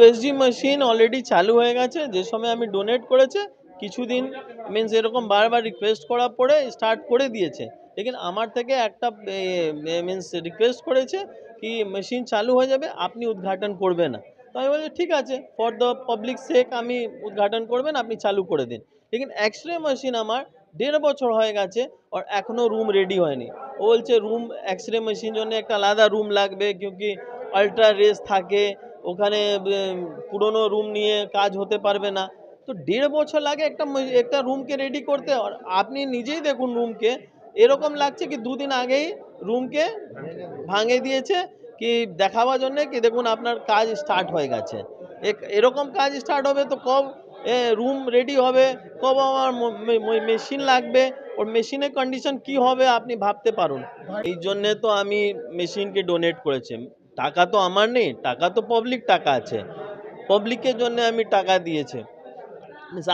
USG machine already চালু হয়ে গেছে। যে সময় আমি ডোনেট করেছে, কিছুদিন মিন্স এরকম বারবার রিকোয়েস্ট করার পরে স্টার্ট করে দিয়েছে। লেকিন আমার থেকে একটা মিন্স রিকোয়েস্ট করেছে কি মেশিন চালু হয়ে যাবে, আপনি উদ্ঘাটন করবে না। তো আমি বলছি, ঠিক আছে ফর দ্য পাবলিক সেক আমি উদ্ঘাটন করবেন, আপনি চালু করে দিন। লেকিন এক্স রে মেশিন আমার দেড় বছর হয়ে গেছে, আর এখনও রুম রেডি হয়নি। ও বলছে রুম এক্স রে মেশিন জন্য একটা আলাদা রুম লাগবে কিউকি আল্ট্রা রেস থাকে ওখানে পুরনো রুম নিয়ে কাজ হতে পারবে না। তো দেড় বছর লাগে একটা একটা রুমকে রেডি করতে। আপনি নিজেই দেখুন রুমকে এরকম লাগছে কি দুদিন আগেই রুমকে ভাঙে দিয়েছে, কি দেখাবার জন্যে, কি দেখুন আপনার কাজ স্টার্ট হয়ে গেছে। এরকম কাজ স্টার্ট হবে তো কব রুম রেডি হবে, কব আমার মেশিন লাগবে, ওর মেশিনের কন্ডিশন কি হবে আপনি ভাবতে পারুন। এই জন্যে তো আমি মেশিনকে ডোনেট করেছি। টাকা তো আমার নেই, টাকা তো পাবলিক টাকা আছে। পাবলিকের জন্য আমি টাকা দিয়েছি।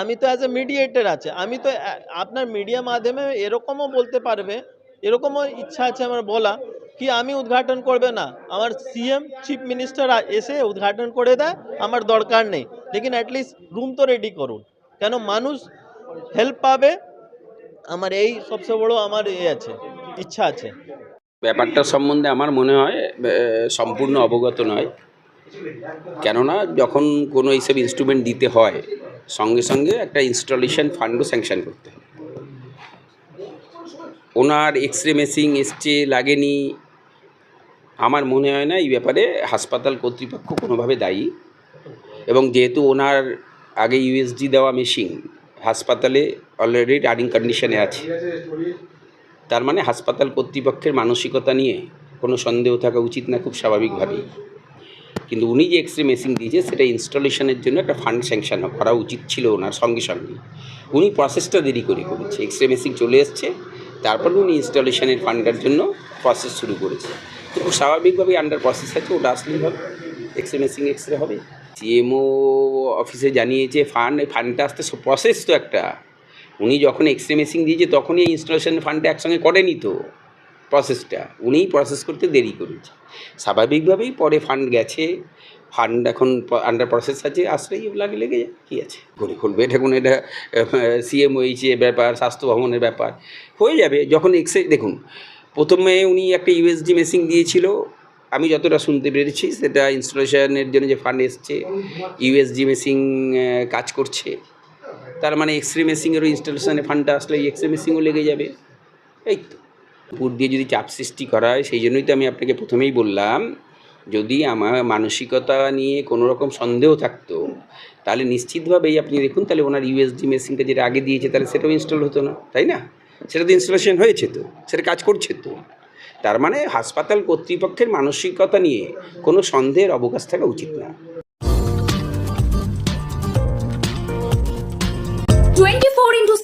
আমি তো অ্যাজ এ মিডিয়েটার আছে। আমি তো আপনার মিডিয়া মাধ্যমে এরকমও বলতে পারবে, এরকমও ইচ্ছা আছে আমার বলা, কি আমি উদ্ঘাটন করবে না। আমার সিএম চিফ মিনিস্টার এসে উদ্ঘাটন করে দেয়, আমার দরকার নেই। লেকিন অ্যাটলিস্ট রুম তো রেডি করুন। কেন মানুষ হেল্প পাবে, আমার এই সবচেয়ে বড় আমার এ আছে, ইচ্ছা আছে। ব্যাপারটা সম্বন্ধে আমার মনে হয় সম্পূর্ণ অবগত নয়। কেননা যখন কোনো এইসব ইনস্ট্রুমেন্ট দিতে হয়, সঙ্গে সঙ্গে একটা ইনস্টলেশন ফান্ডও স্যাংশন করতে হয়। ওনার এক্স রে মেশিন এসছে লাগেনি। আমার মনে হয় না এই ব্যাপারে হাসপাতাল কর্তৃপক্ষ কোনোভাবে দায়ী। এবং যেহেতু ওনার আগে ইউএসডি দেওয়া মেশিন হাসপাতালে অলরেডি রানিং কন্ডিশনে আছে। তার মানে হাসপাতাল কর্তৃপক্ষের মানসিকতা নিয়ে কোনো সন্দেহ থাকা উচিত না খুব স্বাভাবিকভাবেই। কিন্তু উনি যে এক্স রে মেশিন দিয়েছে, সেটা ইনস্টলেশনের জন্য একটা ফান্ড স্যাংশন করা উচিত ছিল ওনার সঙ্গে সঙ্গে। উনি প্রসেসটা দেরি করে করেছে। এক্স রে মেশিন চলে এসছে, তারপর উনি ইনস্টলেশনের ফান্ডের জন্য প্রসেস শুরু করেছে। তো খুব স্বাভাবিকভাবেই আন্ডার প্রসেস আছে, ওটা আসলেই হবে। X ray machine X ray হবে সিএমও অফিসে জানিয়েছে ফান্ড ফান্ডটা আসতে প্রসেস তো একটা। উনি যখন এক্স রে মেশিন দিয়েছে, তখনই এই ইনস্টলেশন ফান্ডটা একসঙ্গে করেনি তো প্রসেসটা উনিই প্রসেস করতে দেরি করেছে। স্বাভাবিকভাবেই পরে ফান্ড গেছে ফান্ড এখন আন্ডার প্রসেস আছে আসলেই লাগে, লেগে যায়, কী আছে? করে খুলবে এটা কোনো এটা সিএম হয়েছে ব্যাপার, স্বাস্থ্য ভবনের ব্যাপার, হয়ে যাবে। যখন এক্সে দেখুন, প্রথমে উনি একটা ইউএসডি মেশিন দিয়েছিল, আমি যতটা শুনতে পেরেছি, সেটা ইনস্টলেশনের জন্য যে ফান্ড এসছে ইউএসডি মেশিন কাজ করছে। তার মানে এক্স রে মেশিনেরও ইনস্টলেশনে ফান্ডটা আসলে এক্স রে মেশিনও লেগে যাবে। এই তো। উপর দিয়ে যদি চাপ সৃষ্টি করা হয়, সেই জন্যই তো আমি আপনাকে প্রথমেই বললাম, যদি আমার মানসিকতা নিয়ে কোনো রকম সন্দেহ থাকতো, তাহলে নিশ্চিতভাবেই আপনি দেখুন, তাহলে ওনার ইউএসডি মেশিনটা যেটা আগে দিয়েছে, তাহলে সেটাও ইনস্টল হতো না, তাই না? সেটা তো ইনস্টলেশন হয়েছে তো, সেটা কাজ করছে তো। তার মানে হাসপাতাল কর্তৃপক্ষের মানসিকতা নিয়ে কোনো সন্দেহের অবকাশ থাকা উচিত না।